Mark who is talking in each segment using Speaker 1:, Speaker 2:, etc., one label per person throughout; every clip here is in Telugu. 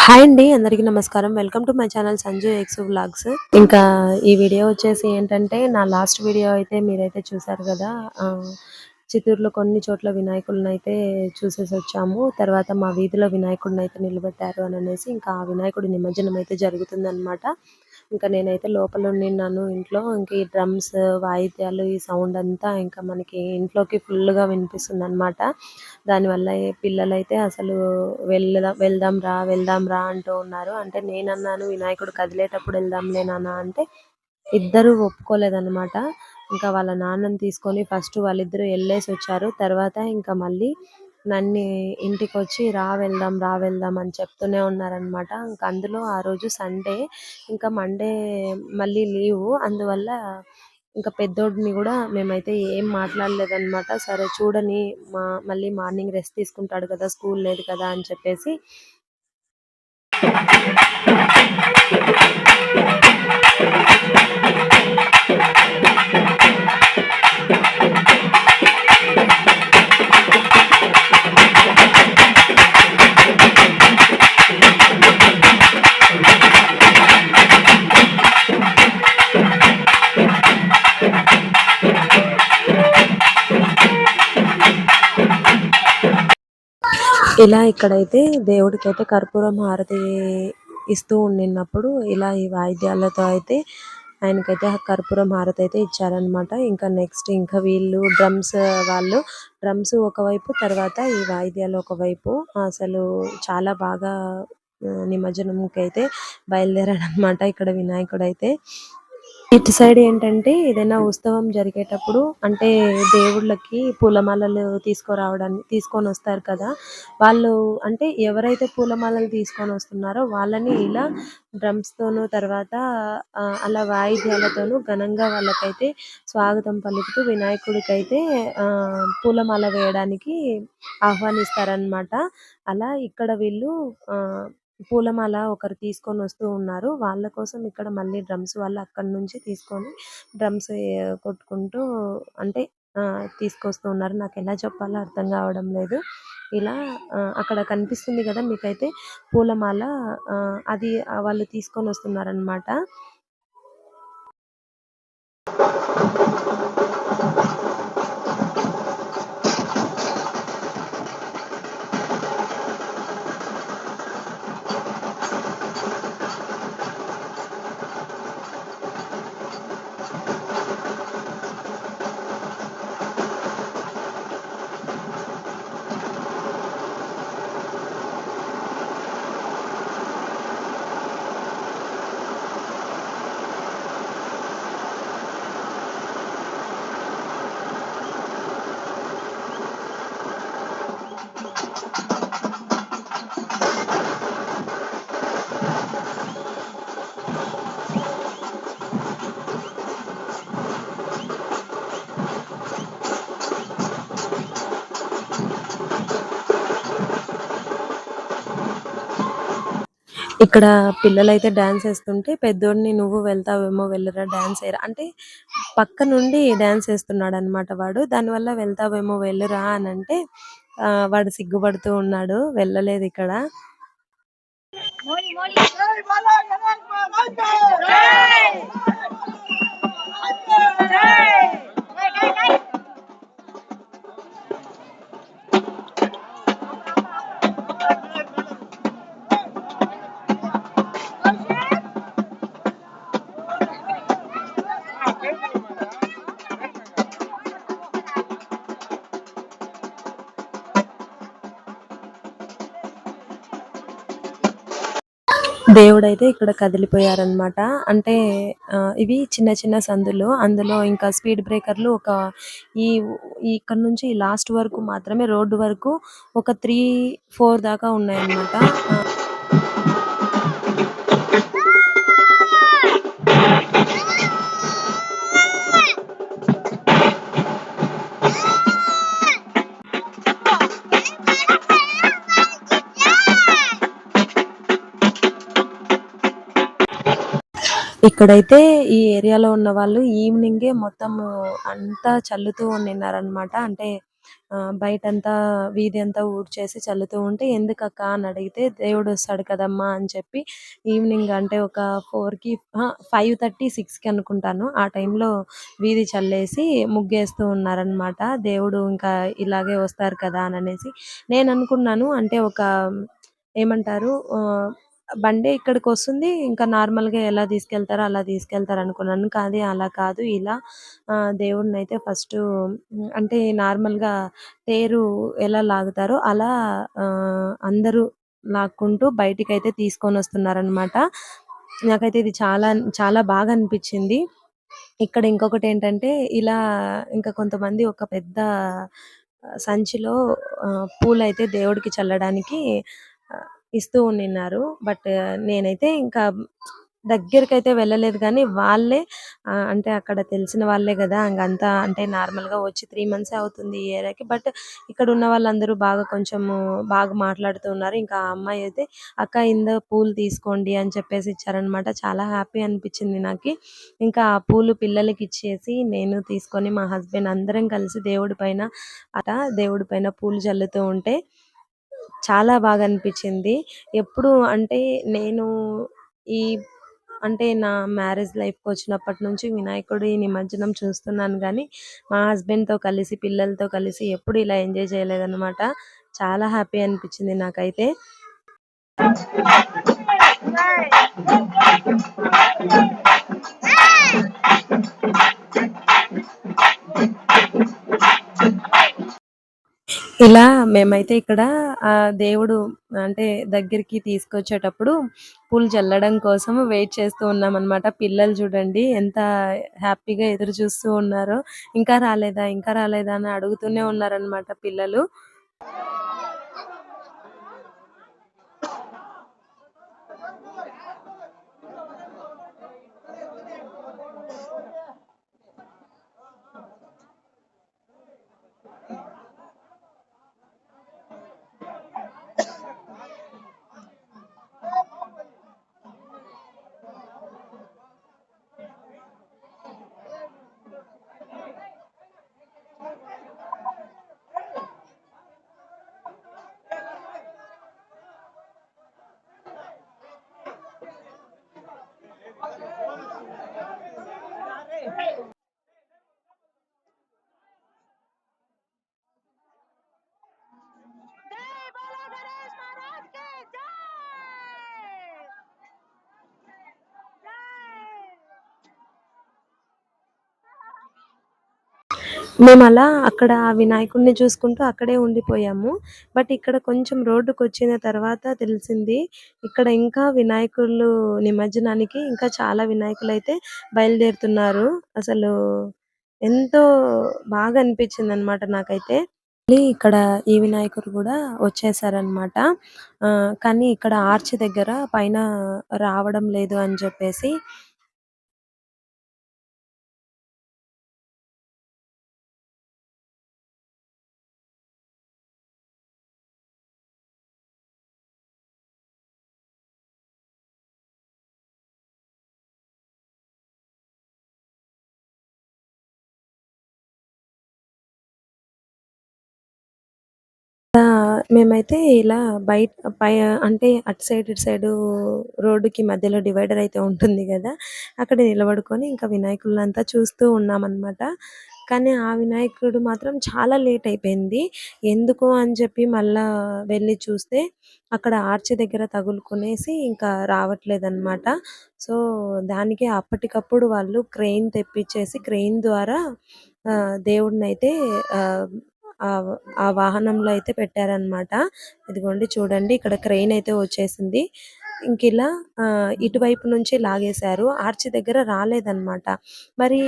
Speaker 1: హాయ్ అండి అందరికీ నమస్కారం. Welcome to my channel Sanju X vlogs. ఇంకా ఈ వీడియో వచ్చేసి ఏంటంటే నా లాస్ట్ వీడియో అయితే మీరైతే చూసారు కదా చిత్తూరులో కొన్ని చోట్ల వినాయకులను అయితే చూసేసి వచ్చాము. తర్వాత మా వీధిలో వినాయకుడిని అయితే నిలబెట్టారు అని అనేసి ఇంకా ఆ వినాయకుడి నిమజ్జనం అయితే జరుగుతుందన్నమాట. ఇంకా నేనైతే లోపల ఉండిన్నాను ఇంట్లో. ఇంకా ఈ డ్రమ్స్ వాయిద్యాలు ఈ సౌండ్ అంతా ఇంకా మనకి ఇంట్లోకి ఫుల్గా వినిపిస్తుంది అనమాట దానివల్ల పిల్లలైతే అసలు వెళ్దాం వెళ్దాం రా వెళ్దాం రా అంటూ ఉన్నారు. అంటే నేనన్నాను వినాయకుడు కదిలేటప్పుడు వెళ్దాంలే నాన్న అంటే ఇద్దరు ఒప్పుకోలేదన్నమాట. ఇంకా వాళ్ళ నాన్నని తీసుకొని ఫస్ట్ వాళ్ళిద్దరూ వెళ్ళేసి వచ్చారు తర్వాత ఇంకా మళ్ళీ నన్ను ఇంటికి వచ్చి రా వెళ్దాం రా వెళ్దాం అని చెప్తూనే ఉన్నారనమాట ఇంకా అందులో ఆ రోజు సండే ఇంకా మండే మళ్ళీ లీవు. అందువల్ల ఇంకా పెద్దోడిని కూడా మేమైతే ఏం మాట్లాడలేదన్నమాట. సరే చూడని మా మళ్ళీ మార్నింగ్ రెస్ట్ తీసుకుంటాడు కదా స్కూల్ లేదు కదా అని చెప్పేసి. ఇలా ఇక్కడైతే దేవుడికైతే కర్పూరం హారతి ఇస్తూ ఉండినప్పుడు ఇలా ఈ వాయిద్యాలతో అయితే ఆయనకైతే కర్పూరం హారతి అయితే ఇచ్చారన్నమాట. ఇంకా నెక్స్ట్ ఇంకా వీళ్ళు డ్రమ్స్ వాళ్ళు డ్రమ్స్ ఒకవైపు తర్వాత ఈ వాయిద్యాలు ఒకవైపు అసలు చాలా బాగా నిమజ్జనంకి అయితే బయలుదేరాడనమాట ఇక్కడ వినాయకుడు అయితే ఇటు సైడ్ ఏంటంటే ఏదైనా ఉత్సవం జరిగేటప్పుడు అంటే దేవుళ్ళకి పూలమాలలు తీసుకురావడానికి తీసుకొని వస్తారు కదా. వాళ్ళు అంటే ఎవరైతే పూలమాలలు తీసుకొని వస్తున్నారో వాళ్ళని ఇలా డ్రమ్స్తోనూ తర్వాత అలా వాయిద్యాలతోనూ ఘనంగా వాళ్ళకైతే స్వాగతం పలుకుతూ వినాయకుడికైతే పూలమాల వేయడానికి ఆహ్వానిస్తారనమాట అలా ఇక్కడ వీళ్ళు పూలమాల ఒకరు తీసుకొని వస్తూ ఉన్నారు. వాళ్ళ కోసం ఇక్కడ మళ్ళీ డ్రమ్స్ వాళ్ళు అక్కడి నుంచి తీసుకొని డ్రమ్స్ కొట్టుకుంటూ అంటే తీసుకొస్తూ ఉన్నారు. నాకు ఎలా చెప్పాలో అర్థం కావడం లేదు. ఇలా అక్కడ కనిపిస్తుంది కదా మీకైతే పూలమాల అది వాళ్ళు తీసుకొని వస్తున్నారన్నమాట. ఇక్కడ పిల్లలైతే డాన్స్ వేస్తుంటే పెద్దోడిని నువ్వు వెళ్తావేమో వెళ్ళరా డాన్స్ వేయరా అంటే పక్క నుండి డాన్స్ వేస్తున్నాడు అనమాట వాడు దానివల్ల వెళ్తావేమో వెళ్ళురా అని అంటే ఆ, వాడు సిగ్గుపడుతూ ఉన్నాడు వెళ్ళలేదు ఇక్కడ. దేవుడైతే ఇక్కడ కదిలిపోయారనమాట అంటే ఆ, ఇవి చిన్న చిన్న సందులు. అందులో ఇంకా స్పీడ్ బ్రేకర్లు ఒక ఈ ఈ ఇక్కడ నుంచి లాస్ట్ వరకు మాత్రమే రోడ్డు వరకు ఒక త్రీ ఫోర్ దాకా ఉన్నాయన్నమాట. ఇక్కడైతే ఈ ఏరియాలో ఉన్న వాళ్ళు ఈవినింగే మొత్తం అంతా చల్లుతూ ఉండినారనమాట అంటే బయట బయటంతా వీధి అంతా ఊడ్చేసి చల్లుతూ ఉంటే ఎందుకక్క? అని అడిగితే దేవుడు వస్తాడు కదమ్మా అని చెప్పి ఈవినింగ్ అంటే ఒక ఫోర్కి ఫైవ్ థర్టీ సిక్స్కి అనుకుంటాను. ఆ టైం లో వీధి చల్లేసి ముగ్గేస్తూ ఉన్నారన్నమాట. దేవుడు ఇంకా ఇలాగే వస్తారు కదా అని అనేసి. నేను అనుకున్నాను. అంటే ఒక ఏమంటారు ఆ బండే ఇక్కడికి వస్తుంది ఇంకా నార్మల్గా ఎలా తీసుకెళ్తారో అలా తీసుకెళ్తారు అనుకున్నాను కానీ అలా కాదు. ఇలా దేవుడిని అయితే ఫస్ట్ అంటే నార్మల్గా తేరు ఎలా లాగుతారో అలా అందరూ లాక్కుంటూ బయటికి అయితే తీసుకొని వస్తున్నారు నాకైతే ఇది చాలా చాలా బాగా అనిపించింది ఇక్కడ ఇంకొకటి ఏంటంటే ఇలా ఇంకా కొంతమంది ఒక పెద్ద సంచిలో పూలైతే దేవుడికి చల్లడానికి ఇస్తూ ఉండిన్నారు బట్ నేనైతే ఇంకా దగ్గరకైతే వెళ్ళలేదు కానీ వాళ్ళే అంటే అక్కడ తెలిసిన వాళ్ళే కదా ఇంకంతా అంటే నార్మల్గా వచ్చి త్రీ మంత్స్ అవుతుంది ఈ ఏరియాకి. బట్ ఇక్కడ ఉన్న వాళ్ళందరూ బాగా కొంచెం బాగా మాట్లాడుతున్నారు ఇంకా ఆ అమ్మాయి అయితే అక్క ఇందో పూలు తీసుకోండి అని చెప్పేసి ఇచ్చారనమాట చాలా హ్యాపీ అనిపించింది నాకు. ఇంకా ఆ పూలు పిల్లలకి ఇచ్చేసి నేను తీసుకొని మా హస్బెండ్ అందరం కలిసి దేవుడి పైన అట దేవుడి పైన పూలు చల్లుతూ ఉంటే చాలా బాగా అనిపించింది ఎప్పుడు అంటే నేను ఈ అంటే నా మ్యారేజ్ లైఫ్కి వచ్చినప్పటి నుంచి వినాయకుడి నిమజ్జనం చూస్తున్నాను కానీ మా హస్బెండ్తో కలిసి పిల్లలతో కలిసి ఎప్పుడు ఇలా ఎంజాయ్ చేయలేదన్నమాట. చాలా హ్యాపీ అనిపించింది నాకైతే. ఇలా మేమైతే ఇక్కడ ఆ దేవుడు అంటే దగ్గరికి తీసుకొచ్చేటప్పుడు పూలు చల్లడం కోసం వెయిట్ చేస్తూ ఉన్నాం అన్నమాట పిల్లలు చూడండి ఎంత హ్యాపీగా ఎదురు చూస్తూ ఉన్నారో. ఇంకా రాలేదా ఇంకా రాలేదా అని అడుగుతూనే ఉన్నారన్నమాట పిల్లలు. మేము అలా అక్కడ ఆ వినాయకుడిని చూసుకుంటూ అక్కడే ఉండిపోయాము. బట్ ఇక్కడ కొంచెం రోడ్డుకు వచ్చిన తర్వాత తెలిసింది ఇక్కడ ఇంకా వినాయకులు నిమజ్జనానికి ఇంకా చాలా వినాయకులు అయితే బయలుదేరుతున్నారు. అసలు ఎంతో బాగా అనిపించింది అనమాట నాకైతే ఇక్కడ ఈ వినాయకుడు కూడా వచ్చేసారన్నమాట. కానీ ఇక్కడ ఆర్చ్ దగ్గర పైన రావడం లేదు అని చెప్పేసి మేమైతే ఇలా బయట పై అంటే అటు సైడ్ ఇటు సైడ్ రోడ్డుకి మధ్యలో డివైడర్ అయితే ఉంటుంది కదా అక్కడ నిలబడుకొని ఇంకా వినాయకులంతా చూస్తూ ఉన్నామన్నమాట. కానీ ఆ వినాయకుడు మాత్రం చాలా లేట్ అయిపోయింది. ఎందుకు అని చెప్పి మళ్ళా వెళ్ళి చూస్తే అక్కడ ఆర్చ్ దగ్గర తగులుకునేసి ఇంకా రావట్లేదన్నమాట. సో దానికి అప్పటికప్పుడు వాళ్ళు క్రెయిన్ తెప్పించేసి క్రెయిన్ ద్వారా దేవుడిని అయితే ఆ ఆ వాహనంలో అయితే పెట్టారనమాట ఇదిగోండి చూడండి ఇక్కడ క్రెయిన్ అయితే వచ్చేసింది. ఇంక ఇలా ఇటువైపు నుంచి లాగేశారు. ఆర్చ్ దగ్గర రాలేదన్నమాట. మరి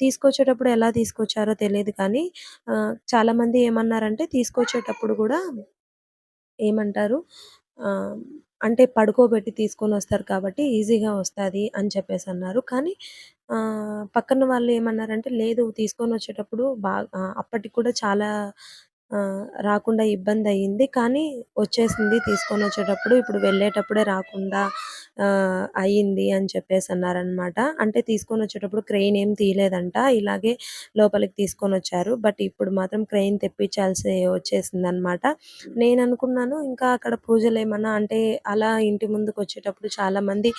Speaker 1: తీసుకొచ్చేటప్పుడు ఎలా తీసుకొచ్చారో తెలియదు కానీ చాలామంది చాలా మంది ఏమన్నారంటే తీసుకొచ్చేటప్పుడు కూడా ఏమంటారు? ఆ అంటే పడుకోబెట్టి తీసుకొని వస్తారు కాబట్టి ఈజీగా వస్తది అని చెప్పేసి అన్నారు. కానీ ఆ పక్కన వాళ్ళు ఏమన్నారంటే లేదు తీసుకొని వచ్చేటప్పుడు బాగా అప్పటికి కూడా చాలా రాకుండా ఇబ్బంది అయ్యింది కానీ వచ్చేసింది తీసుకొని వచ్చేటప్పుడు ఇప్పుడు వెళ్ళేటప్పుడే రాకుండా అయ్యింది అయింది అని చెప్పేసి అన్నారనమాట. అంటే తీసుకొని వచ్చేటప్పుడు క్రెయిన్ ఏం తీయలేదంట. ఇలాగే లోపలికి తీసుకొని వచ్చారు బట్ ఇప్పుడు మాత్రం క్రెయిన్ తెప్పించాల్సి వచ్చేసింది అన్నమాట నేను అనుకున్నాను ఇంకా అక్కడ పూజలు ఏమన్నా అంటే అలా ఇంటి ముందుకు వచ్చేటప్పుడు చాలామంది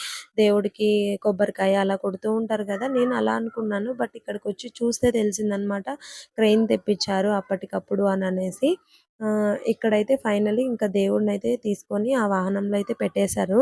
Speaker 1: దేవుడికి కొబ్బరికాయ అలా కొడుతూ ఉంటారు కదా! నేను అలా అనుకున్నాను. బట్ ఇక్కడికి వచ్చి చూస్తే తెలిసిందనమాట. క్రెయిన్ తెప్పించారు అప్పటికప్పుడు అని అనేసి ఇక్కడైతే ఫైనలీ ఇంకా దేవుడిని అయితే తీసుకొని ఆ వాహనంలో అయితే పెట్టేశారు.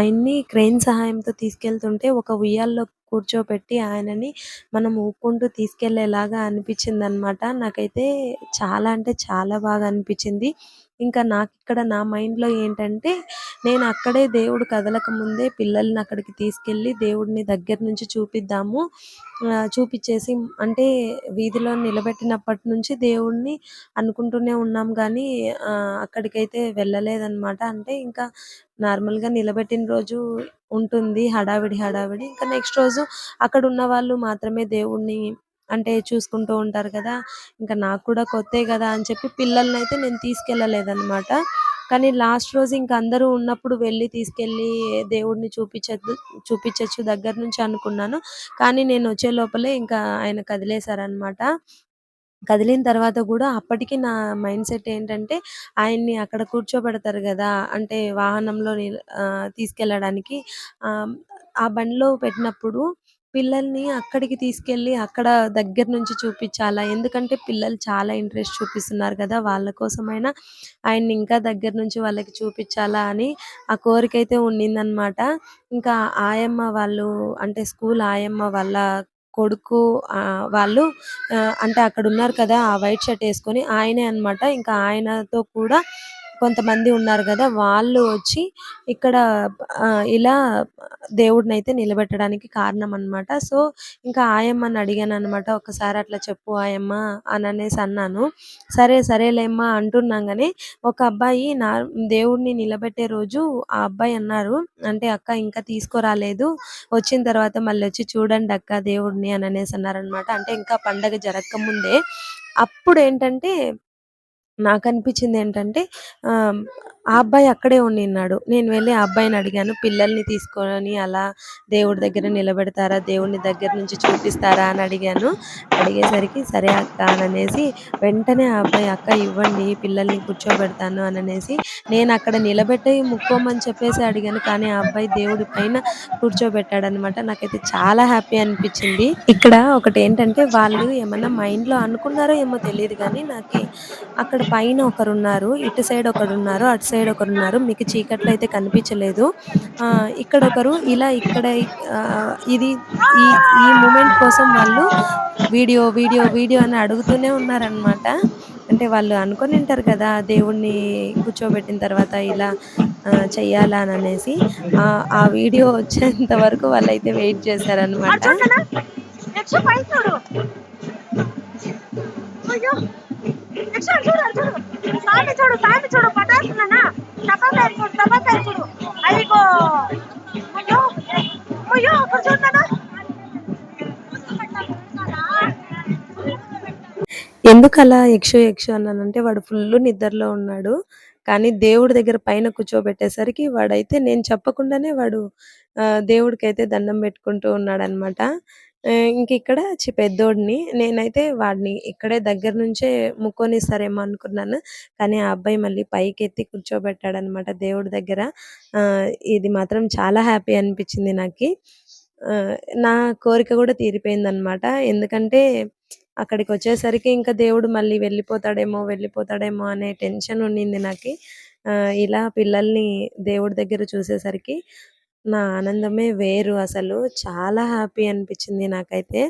Speaker 1: ఆయన్ని క్రేన్ సహాయంతో తీసుకెళ్తుంటే ఒక ఉయ్యాల్లో కూర్చోబెట్టి ఆయనని మనం ఊపుకుంటూ తీసుకెళ్ళేలాగా అనిపించిందనమాట. నాకైతే చాలా అంటే చాలా బాగా అనిపించింది. ఇంకా నాకు ఇక్కడ నా మైండ్‌లో ఏంటంటే నేను అక్కడే దేవుడు కదలక ముందే పిల్లల్ని అక్కడికి తీసుకెళ్ళి దేవుడిని దగ్గర నుంచి చూపిద్దాము. చూపించేసి అంటే వీధిలో నిలబెట్టినప్పటి నుంచి దేవుడిని అనుకుంటూనే ఉన్నాం కానీ అక్కడికైతే వెళ్ళలేదనమాట. అంటే ఇంకా నార్మల్‌గా నిలబెట్టిన రోజు ఉంటుంది హడావిడి, హడావిడి. ఇంకా నెక్స్ట్ రోజు అక్కడ ఉన్న వాళ్ళు మాత్రమే దేవుడిని అంటే చూసుకుంటూ ఉంటారు కదా! ఇంకా నాకు కూడా కొత్తే కదా అని చెప్పి పిల్లల్ని అయితే నేను తీసుకెళ్ళలేదన్నమాట కానీ లాస్ట్ రోజు ఇంకా అందరూ ఉన్నప్పుడు వెళ్ళి తీసుకెళ్ళి దేవుడిని చూపించద్దు చూపించచ్చు దగ్గర నుంచి అనుకున్నాను. కానీ నేను వచ్చే లోపలే ఇంకా ఆయన కదిలేశారనమాట. కదిలిన తర్వాత కూడా అప్పటికి నా మైండ్ సెట్ ఏంటంటే ఆయన్ని అక్కడ కూర్చోబెడతారు కదా అంటే వాహనంలో తీసుకెళ్ళడానికి ఆ బండిలో పెట్టినప్పుడు పిల్లల్ని అక్కడికి తీసుకెళ్ళి అక్కడ దగ్గర నుంచి చూపించాలా ఎందుకంటే పిల్లలు చాలా ఇంట్రెస్ట్ చూపిస్తున్నారు కదా! వాళ్ళ కోసమైనా ఆయన్ని ఇంకా దగ్గర నుంచి వాళ్ళకి చూపించాలా అని ఆ కోరిక అయితే ఉండిందనమాట. ఇంకా ఆయమ్మ వాళ్ళు అంటే స్కూల్ ఆయమ్మ వాళ్ళ కొడుకు వాళ్ళు అంటే అక్కడ ఉన్నారు కదా! ఆ వైట్ షర్ట్ వేసుకొని ఆయనే అనమాట ఇంకా ఆయనతో కూడా కొంతమంది ఉన్నారు కదా వాళ్ళు వచ్చి ఇక్కడ ఇలా దేవుడిని అయితే నిలబెట్టడానికి కారణం అన్నమాట. సో, ఇంకా ఆయమ్మని అడిగానన్నమాట. ఒకసారి అట్లా చెప్పు ఆయమ్మ" అని అనేసి అన్నాను. "సరే సరేలేమ్మా" అంటున్నాంగానే ఒక అబ్బాయి నా దేవుడిని నిలబెట్టే రోజు ఆ అబ్బాయి అన్నారు. అంటే "అక్క ఇంకా తీసుకురాలేదు. వచ్చిన తర్వాత మళ్ళీ వచ్చి చూడండి అక్క దేవుడిని" అని అనేసి అన్నారనమాట అంటే ఇంకా పండగ జరగకముందే అప్పుడు ఏంటంటే నాకు అనిపించింది ఏంటంటే ఆ అబ్బాయి అక్కడే ఉండిన్నాడు. నేను వెళ్ళి ఆ అబ్బాయిని అడిగాను. "పిల్లల్ని తీసుకొని అలా దేవుడి దగ్గర నిలబెడతారా? దేవుడిని దగ్గర నుంచి చూపిస్తారా?" అని అడిగాను. అడిగేసరికి "సరే అక్క" అననేసి వెంటనే ఆ అబ్బాయి "అక్క ఇవ్వండి పిల్లల్ని కూర్చోబెడతాను" అని అనేసి నేను అక్కడ నిలబెట్టి ముక్కోమని చెప్పేసి అడిగాను. కానీ ఆ అబ్బాయి దేవుడి పైన కూర్చోబెట్టాడనమాట నాకైతే చాలా హ్యాపీ అనిపించింది. ఇక్కడ ఒకటి ఏంటంటే వాళ్ళు ఏమన్నా మైండ్‌లో అనుకున్నారో ఏమో తెలియదు కానీ నాకు అక్కడ పైన ఒకరున్నారు. ఇటు సైడ్ ఒకడున్నారు. అటు సైడ్ ఒకరున్నారు. మీకు చీకట్లో అయితే కనిపించలేదు. ఇక్కడ ఇక్కడొకరు ఇలా ఇక్కడ ఇది ఈ ఈ మూమెంట్ కోసం వాళ్ళు వీడియో, వీడియో, వీడియో అని అడుగుతూనే ఉన్నారనమాట. అంటే వాళ్ళు అనుకోనుంటారు కదా! దేవుణ్ణి కూర్చోబెట్టిన తర్వాత ఇలా చెయ్యాలా అని అనేసి ఆ వీడియో వచ్చేంత వరకు అయితే వెయిట్ చేశారనమాట.
Speaker 2: అటు చూడు నాన్న. చూడు. అయ్యో నెక్స్ట్ అటు చూడు అటు చూడు సామి చూడు చూడు పటాకున్నానా చూడు. టపాకాయ అయ్యో. అయ్యో. అయ్యో అక్కడ చూడు నాన్న
Speaker 1: ఎందుకలా యక్షు, యక్షు అన్నానంటే వాడు ఫుల్ నిద్రలో ఉన్నాడు. కానీ దేవుడి దగ్గర పైన కూర్చోబెట్టేసరికి వాడైతే నేను చెప్పకుండానే వాడు దేవుడికైతే దండం పెట్టుకుంటూ ఉన్నాడనమాట ఇంక ఇక్కడ చి పెద్దోడిని నేనైతే వాడిని ఇక్కడే దగ్గర నుంచే ముక్కోనిస్తారేమో అనుకున్నాను. కానీ ఆ అబ్బాయి మళ్ళీ పైకెత్తి కూర్చోబెట్టాడనమాట దేవుడి దగ్గర. ఇది మాత్రం చాలా హ్యాపీ అనిపించింది నాకు నా కోరిక కూడా తీరిపోయిందన్నమాట. ఎందుకంటే అక్కడికి వచ్చేసరికి ఇంకా దేవుడు మళ్ళీ వెళ్ళిపోతాడేమో, వెళ్ళిపోతాడేమో అనే టెన్షన్ ఉండింది నాకు ఇలా పిల్లల్ని దేవుడి దగ్గర చూసేసరికి నా ఆనందమే వేరు అసలు. చాలా హ్యాపీ అనిపించింది నాకైతే.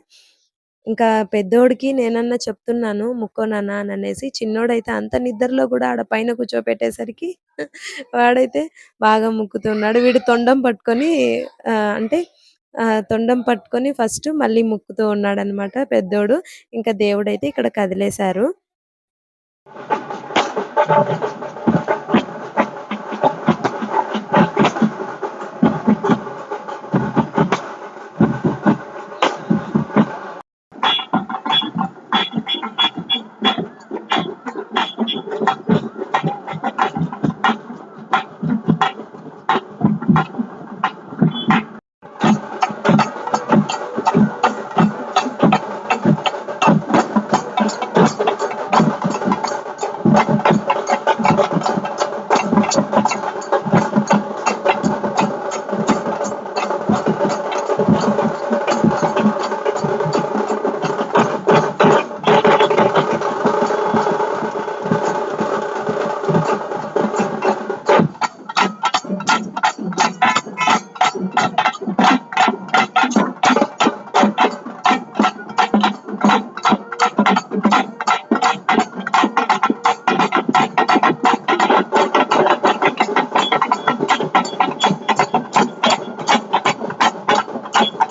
Speaker 1: ఇంకా పెద్దోడికి నేనన్నా చెప్తున్నాను "ముక్కో నాన్న" అననేసి. చిన్నోడైతే అంత నిద్రలో కూడా ఆడ పైన కూర్చోపెట్టేసరికి వాడైతే బాగా ముక్కుతున్నాడు. వీడు తొండం పట్టుకొని ఆహ్, అంటే ఆహ్, తొండం పట్టుకొని ఫస్ట్ మళ్ళీ ముక్కుతూ ఉన్నాడన్నమాట పెద్దోడు. ఇంకా దేవుడైతే ఇక్కడ కదిలేశారు. Thank you.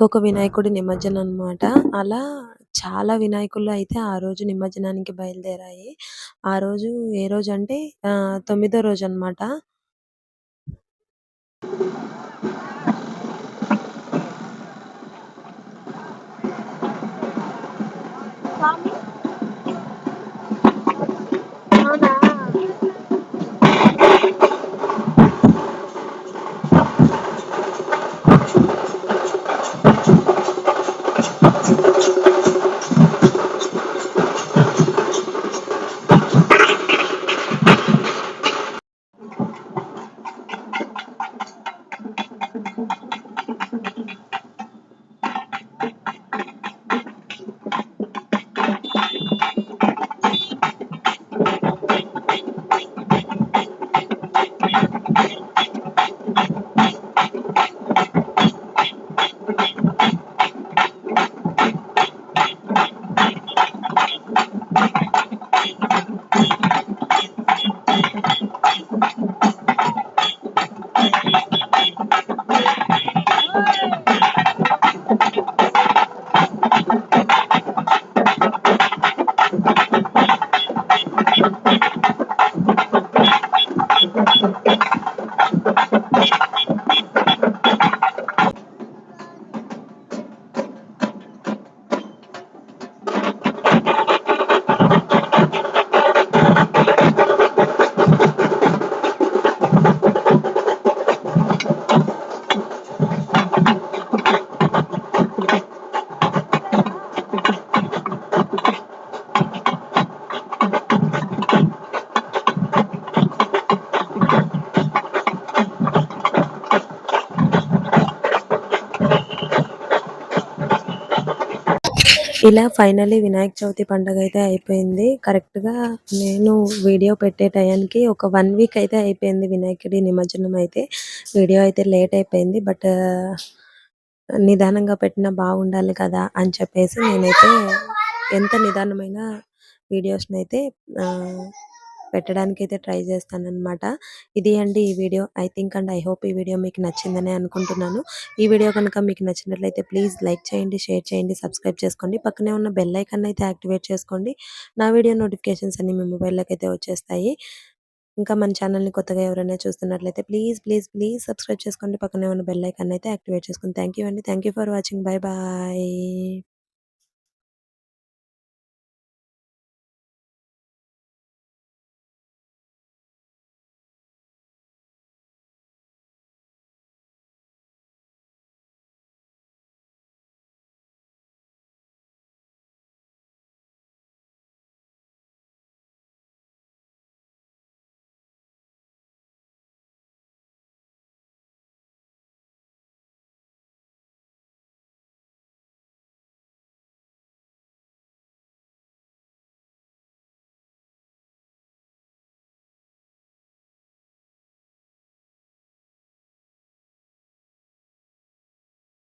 Speaker 1: ఇంకొక వినాయకుడి నిమజ్జనం అన్నమాట. అలా చాలా వినాయకులు అయితే ఆ రోజు నిమజ్జనానికి బయలుదేరాయి. ఆ రోజు ఏ రోజు అంటే తొమ్మిదో రోజన్నమాట.
Speaker 2: స్వామి అవునా
Speaker 1: ఇలా ఫైనలీ వినాయక చవితి పండుగ అయితే అయిపోయింది కరెక్ట్గా నేను వీడియో పెట్టే టయానికి ఒక వన్ వీక్ అయితే అయిపోయింది వినాయకుడి నిమజ్జనం అయితే. వీడియో అయితే లేట్ అయిపోయింది బట్ uh, నిదానంగా పెట్టినా బాగుండాలి కదా అని చెప్పేసి నేనైతే ఎంత నిదానమైన వీడియోస్ని అయితే uh, పెట్టడానికి అయితే ట్రై చేస్తాను అన్నమాట ఇది అండి ఈ video. I think and I hope ఈ వీడియో మీకు నచ్చిందని అనుకుంటున్నాను. ఈ వీడియో కనుక మీకు నచ్చినట్లయితే ప్లీజ్ లైక్ చేయండి షేర్ చేయండి సబ్స్క్రైబ్ చేసుకోండి. పక్కనే ఉన్న బెల్ ఐకన్ అయితే యాక్టివేట్ చేసుకోండి. నా వీడియో నోటిఫికేషన్స్ అన్ని మీ మొబైల్లోకి అయితే వచ్చేస్తాయి. ఇంకా మన ఛానల్ని కొత్తగా ఎవరైనా చూస్తున్నట్లయితే ప్లీజ్ ప్లీజ్ ప్లీజ్ సబ్స్క్రైబ్ చేసుకోండి. పక్కనే ఉన్న బెల్ ఐకాన్ అయితే యాక్టివేట్ చేసుకోండి థ్యాంక్ యూ అండి. Thank you for watching. Bye bye